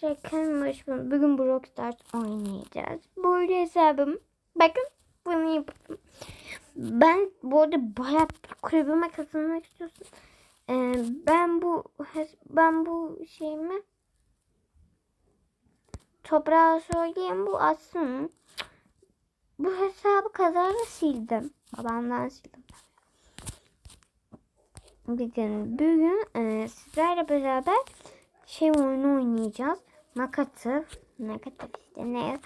Şaka hoş bulduk. Bugün Brawl Stars oynayacağız. Böyle hesabım. Bakın bunu yaptım. Ben bu arada bayağı kulübüme katılmak istiyorsun. Ee, ben bu ben bu şeyimi toprağa söyleyeyim bu aslında bu hesabı kazara sildim. Babamdan sildim. Bugün, bugün e, sizlerle beraber şey oyunu oynayacağız. Nakatı. Nakatı işte ne?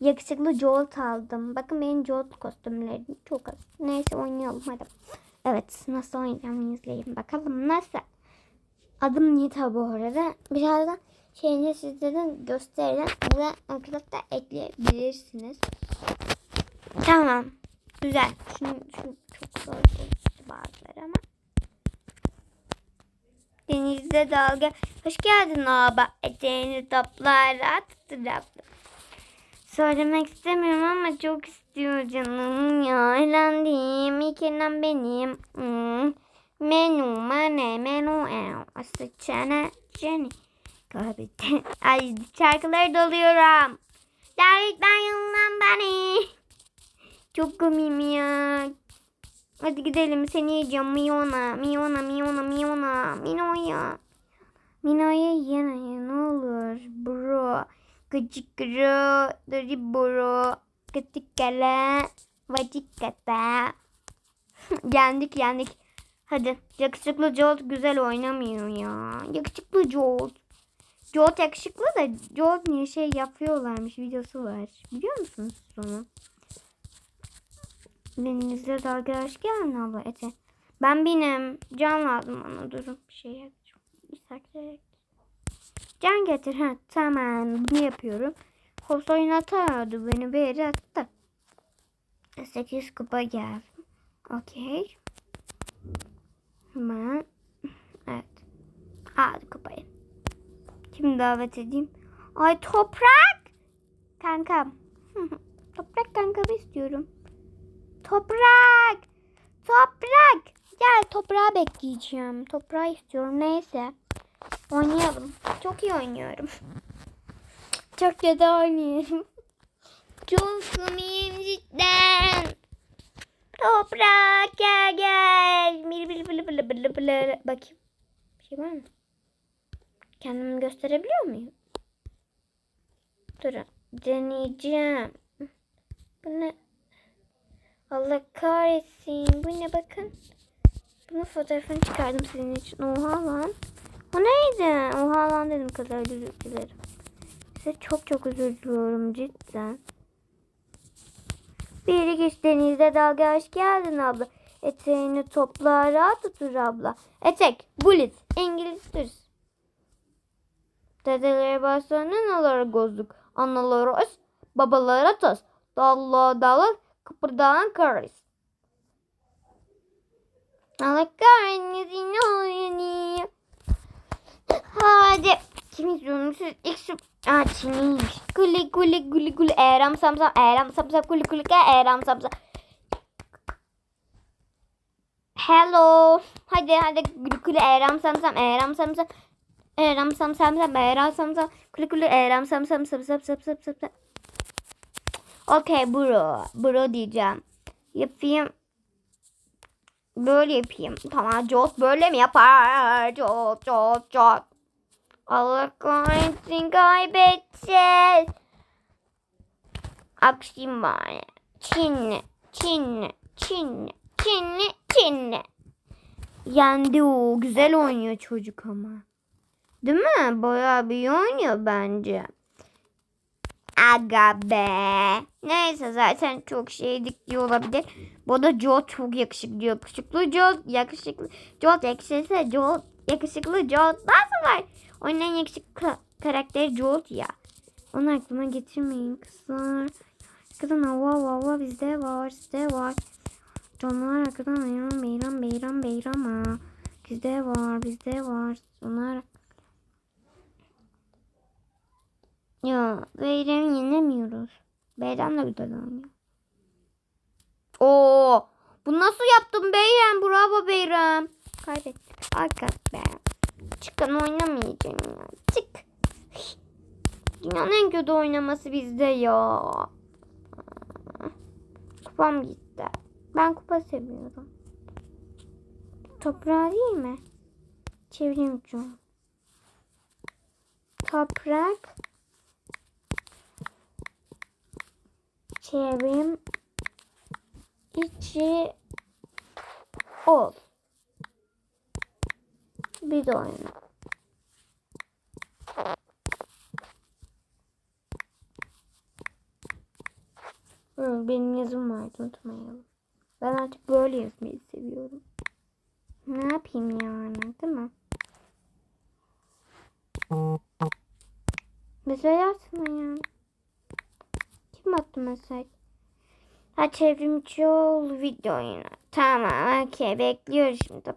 Yakışıklı Jolt aldım. Bakın benim Jolt kostümlerim çok az. Neyse oynayalım hadi. Evet nasıl oynayacağımı izleyin. Bakalım nasıl. Adım Nita bu arada. Birazdan şeyini sizlere göstereceğim. Ve arkadaşlar ekleyebilirsiniz. Tamam. Güzel. Şunu, şunu çok zor bazıları ama. Denizde dalga. Hoş geldin abi. Eteğini toplar attı Söylemek istemiyorum ama çok istiyor canım ya. Eğlendim. İlk elen benim. Hmm. Menu mane menu el. Sıçana ceni. Kabitte. Ay şarkıları doluyorum. Gerçekten yanından beni. Çok komiyim ya. Hadi gidelim seni yiyeceğim Miona. Miona, Miona, Miona. Mino'ya. Mino'ya yine ne olur bro. Gıcık bro. Dari bro. Gıcık kala. Vacık kata. yendik yendik. Hadi yakışıklı Jolt güzel oynamıyor ya. Yakışıklı Jolt. Jolt yakışıklı da Jolt niye şey yapıyorlarmış videosu var. Biliyor musunuz onu? Denizde dalga hoş geldin abla Ete. Ben benim. Can lazım bana. Durun bir şey saklayayım. Can getir. Ha, tamam. Bunu yapıyorum. Hops oynatıyordu beni bir yere attı. 8 kupa geldi. Okey. Hemen. Evet. Aldı kupayı. Kim davet edeyim? Ay toprak. Kankam. toprak kankamı istiyorum. Toprak. Toprak. Gel toprağı bekleyeceğim. Toprağı istiyorum. Neyse. Oynayalım. Çok iyi oynuyorum. Çok kötü oynuyorum. Çok komiyim cidden. Toprak gel gel. Bil bil bil bil bil bil. Bakayım. Bir şey var mı? Kendimi gösterebiliyor muyum? Durun. Deneyeceğim. Bu ne? Allah kahretsin. Bu ne bakın. Bunun fotoğrafını çıkardım sizin için. Oha lan. O neydi? Oha lan dedim kadar özür dilerim. Size çok çok özür diliyorum cidden. Biri geç denizde dalga hoş geldin abla. Eteğini topla rahat tutur abla. Etek, bullet, İngiliz düz. Dedelere başlarına nalara gözlük. Analara öz, babalara toz. Dalla dalla kıpırdayan karız. Allah kahretsin oyunu. Hadi. Kim izliyorsunuz? Siz ilk şu... Aa Çinliymiş. Guli guli guli guli. Eram samsam. Eram samsam. Guli guli ke. Eram samsam. Hello. Hadi hadi guli guli. Eram samsam. Eram samsam. Eram sam sam sam. Eram samsam. Guli guli. Eram sam sam sam sam sam sam sam. Okey bro. Bro diyeceğim. Yapayım. Böyle yapayım. Tamam Jot böyle mi yapar? Jot Jot Jot. Allah kahretsin kaybedeceğiz. Akşam bari. Çinli, Çinli, Çinli, Çinli, Çinli. Yendi o. Güzel oynuyor çocuk ama. Değil mi? Bayağı bir oynuyor bence. Aga be. Neyse zaten çok şey dikliyor olabilir. Bu da Joel çok yakışıklı. Yakışıklı Joel. Yakışıklı Joel yakışıklı Joel. Yakışıklı Joel. Nasıl var? Oynayan yakışıklı ka- karakteri Joel ya. Onu aklıma getirmeyin kızlar. Arkadan hava hava bizde var sizde var. Onlar arkadan ayağım beyram beyram beyram ha. Bizde var bizde var. Onlar Ya Beyram'ı yenemiyoruz. Beyram da güzel oynuyor. Oo, bu nasıl yaptın Beyram? Bravo Beyram. Kaybettik. Arka be. Çıkın oynamayacağım ya. Çık. Dünyanın en kötü oynaması bizde ya. Kupam gitti. Ben kupa seviyorum. Toprağı değil mi? Çevireyim şu. Toprak. Çevrim. içi ol. Bir de oyna. Hı, benim yazım vardı unutmayalım. Ben artık böyle yazmayı seviyorum. Ne yapayım yani değil mi? Mesaj atma ya. Kim attı mesaj? Ha çevrimçi ol video oyunu. Tamam okey bekliyoruz şimdi.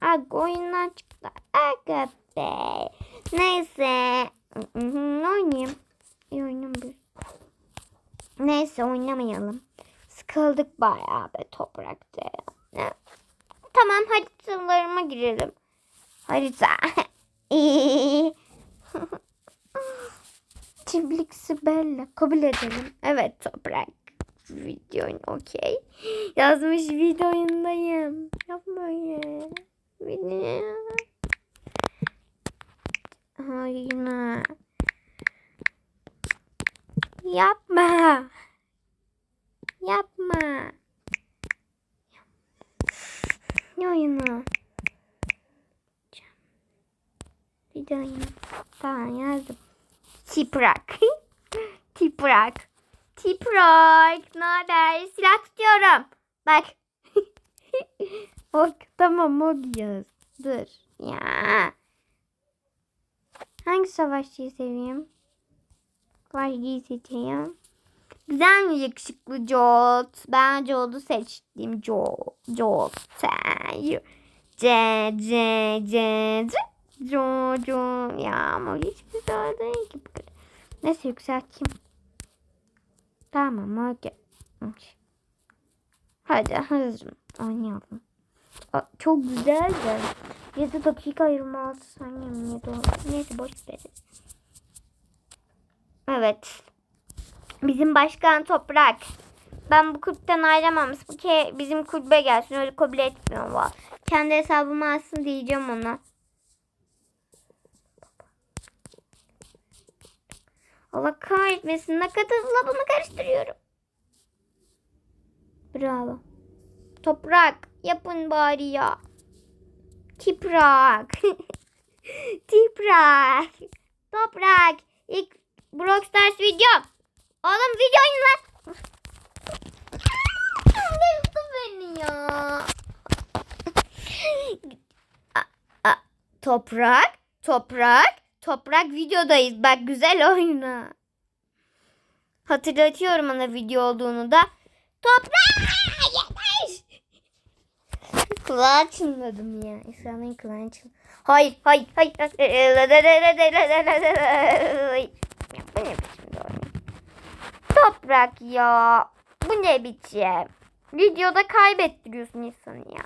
Aga oyundan çıktı. Aga be. Neyse. Hı, Oynayayım. İyi oynamıyoruz. Neyse oynamayalım. Sıkıldık bayağı be toprakta. Ne? Tamam haritalarıma girelim. Harita. Çiftlik Sibel'le kabul edelim. Evet toprak. Video oyun okey. Yazmış video oyundayım. Yapma ya. Video. Hayır. Yapma. Yapma. Ne oyunu? Video oyunu. Tamam yazdım. Tiprak. Tiprak. Tiprak. Ne haber? Silah tutuyorum. Bak. ok tamam ok yaz. Dur. Ya. Hangi savaşçıyı seveyim? Savaşçıyı seçeyim. Güzel mi yakışıklı Jot? Ben Jot'u seçtim. Jot. Sen. C, C, C, C. Jo, jo. Ya ama hiç güzel değil ki. Neyse yükselteyim. Tamam okey. Hadi hazırım. Oynayalım. Aa, çok güzel de. 7 dakika 26 saniye mi ne doğru. Neyse boş ver. Evet. Bizim başkan Toprak. Ben bu kulüpten ayrılamam. Bu ke bizim kulübe gelsin. Öyle kabul etmiyor. Kendi hesabımı alsın diyeceğim ona. Allah kahretmesin. Ne kadar hızlı bunu karıştırıyorum. Bravo. Toprak. Yapın bari ya. Tiprak. Tiprak. Toprak. İlk Brock Stars video. Oğlum video oyunu lan. Düştü beni ya. A- a- toprak. Toprak. Toprak videodayız. Bak güzel oyna. Hatırlatıyorum ona video olduğunu da. Toprak! Yetiş! Kulağı çınladım ya. İsa'nın kulağını çınladım. Hayır, hayır, hayır. Bu ne biçim? Toprak ya. Bu ne biçim? Videoda kaybettiriyorsun insanı ya.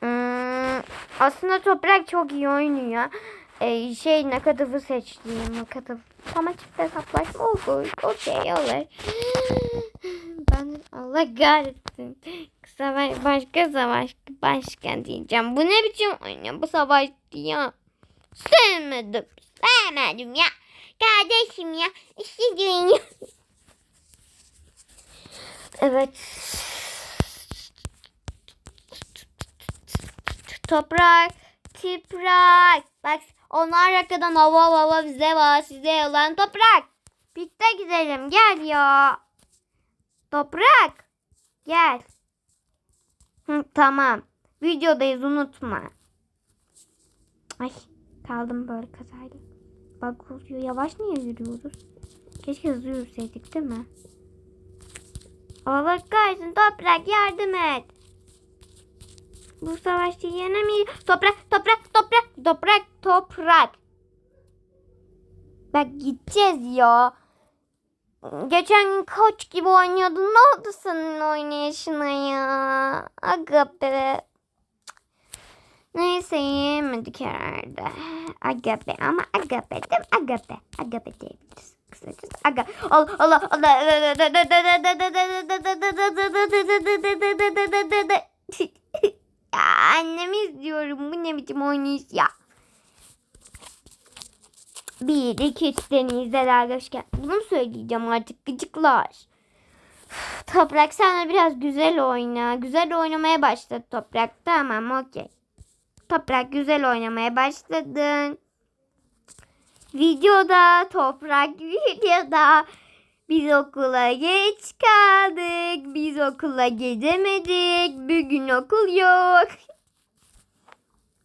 Hmm, aslında Toprak çok iyi oynuyor. Ee, şey Nakadav'ı seçtiğim Nakadav. Ama çift hesaplaşma olur. Okey olur. ben Allah kahretsin. Savaş, başka savaş başka diyeceğim. Bu ne biçim oyun? Bu savaş ya. Sevmedim. Sevmedim ya. Kardeşim ya. İşte ya. Evet. Toprak, tiprak. Bak onlar arkadan hava hava bize var size yalan toprak. Birlikte gidelim gel ya. Toprak gel. Hı, tamam. Videodayız unutma. Ay kaldım böyle kazayla. Bak oluyor. Yavaş niye yürüyoruz? Keşke hızlı yürüseydik değil mi? Allah kahretsin toprak yardım et. Bu savaşta yenemeyiz. Toprak, toprak, toprak, toprak, toprak. Bak gideceğiz ya. Geçen gün koç gibi oynuyordun. Ne oldu senin oynayışına ya? Aga be. Neyse yiyemedik herhalde. Agape ama agape değil mi? Agape. Agape diyebiliriz. Kısacası aga. Allah Allah Allah. Ya annemi izliyorum. Bu ne biçim oynayış ya. Bir, iki, üç hoş geldin. Bunu söyleyeceğim artık gıcıklar. Toprak sen de biraz güzel oyna. Güzel oynamaya başladı Toprak. Tamam okey. Toprak güzel oynamaya başladın. Videoda Toprak videoda biz okula geç kaldık. Biz okula gidemedik. Bugün okul yok.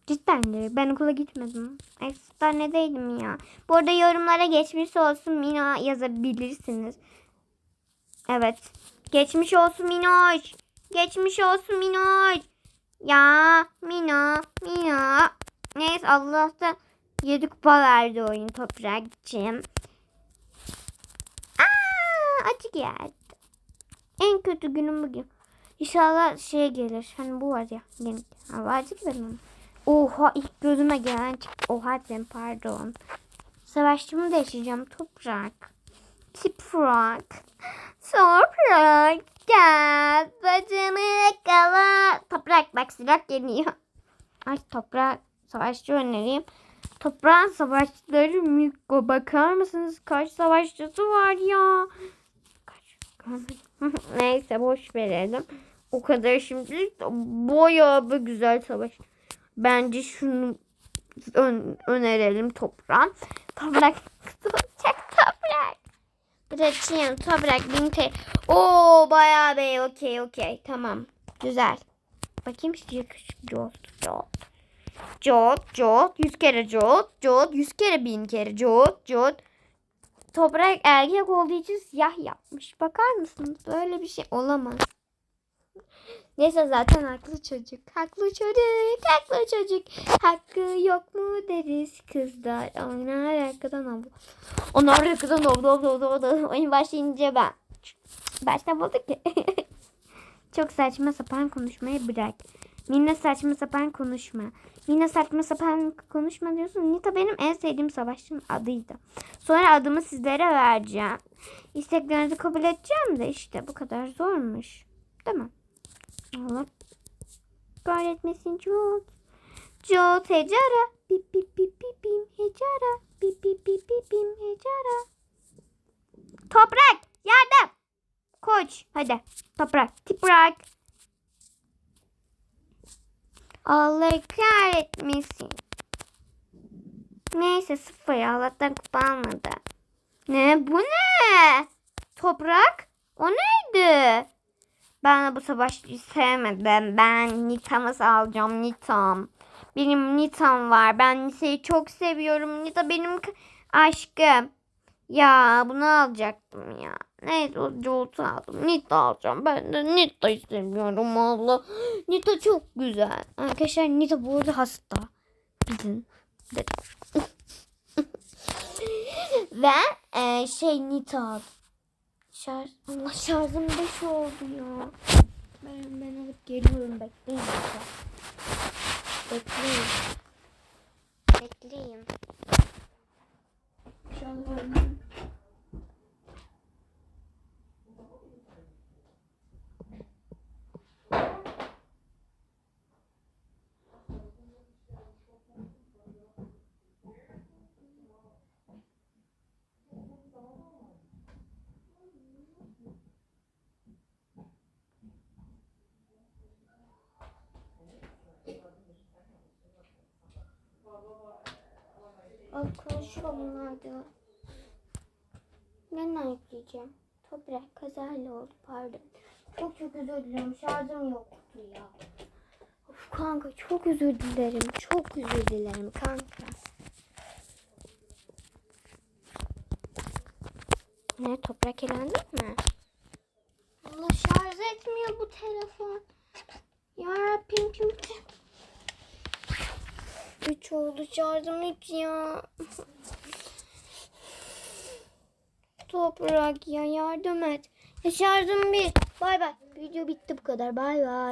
Cidden de ben okula gitmedim. Efsanedeydim ya. Bu arada yorumlara geçmiş olsun Mina yazabilirsiniz. Evet. Geçmiş olsun Minoş. Geçmiş olsun Minoş. Ya Mina, Mina. Neyse Allah'tan 7 kupa verdi oyun toprakçım. Acı geldi. En kötü günüm bugün. İnşallah şey gelir. Hani bu var ya. Yeni. Ha, acı benim. Oha ilk gözüme gelen çıktı. Oha ben pardon. Savaşçımı yaşayacağım. Toprak. Toprak. Toprak. Gel. Bacımı yakala. Toprak bak silah geliyor. Ay toprak. Savaşçı önereyim. Toprağın savaşçıları Miko. Bakar mısınız? Kaç savaşçısı var ya. Neyse boş verelim. O kadar şimdi bayağı bir güzel savaş. Bence şunu ön- önerelim toprağın. Toprak tutacak toprak. Bırakayım toprak bin TL. Oo bayağı be okey okey tamam güzel. Bakayım şu yakışık Jot Jot. Jot Jot yüz kere Jot Jot yüz kere bin kere Jot Jot. Toprak erkek olduğu için siyah yapmış. Bakar mısınız? Böyle bir şey olamaz. Neyse zaten haklı çocuk. Haklı çocuk. Haklı çocuk. Hakkı yok mu deriz kızlar. Onlar arkadan oldu. Onlar arkadan oldu. oldu, oldu, oldu. Oyun başlayınca ben. Başlamadı ki. Çok saçma sapan konuşmayı bırak. Mina saçma sapan konuşma. Mina saçma sapan konuşma diyorsun. Nita benim en sevdiğim savaşçının adıydı. Sonra adımı sizlere vereceğim. İsteklerinizi kabul edeceğim de işte bu kadar zormuş. Değil mi? Allah kahretmesin Jot. Jot hecara. Bip bip bip bip bim hecara. Bip bip bip bip bim hecara. Toprak yardım. Koç hadi. Toprak. Toprak. Allah kahretmesin. Neyse sıfır Allah'tan kupa almadı. Ne bu ne? Toprak? O neydi? Ben de bu savaşçıyı sevmedim. Ben Nita'mı alacağım Nita'm. Benim Nita'm var. Ben Nita'yı çok seviyorum. Nita benim aşkım. Ya bunu alacaktım ya. Neyse o Jolt'u aldım. Nita alacağım. Ben de Nita'yı seviyorum Allah. Nita çok güzel. Arkadaşlar Nita bu arada hasta. Dedim. Ve e, şey Nita aldım. Şarj, Allah şarjım 5 oldu ya. Ben, ben alıp geliyorum bekleyin. Bekleyin. Bekleyin. Ay konuşuyorum hadi. Ben ne yükleyeceğim? Toprak kazayla oldu pardon. Çok çok özür dilerim şarjım yoktu ya. Of kanka çok özür dilerim. Çok özür dilerim kanka. Ne toprak elendi mi? Allah şarj etmiyor bu telefon. Ya Rabbim kim kim? Üç oldu şarjım üç ya. Toprak ya yardım et. Ya şarjım bir. Bay bay. Video bitti bu kadar. Bay bay.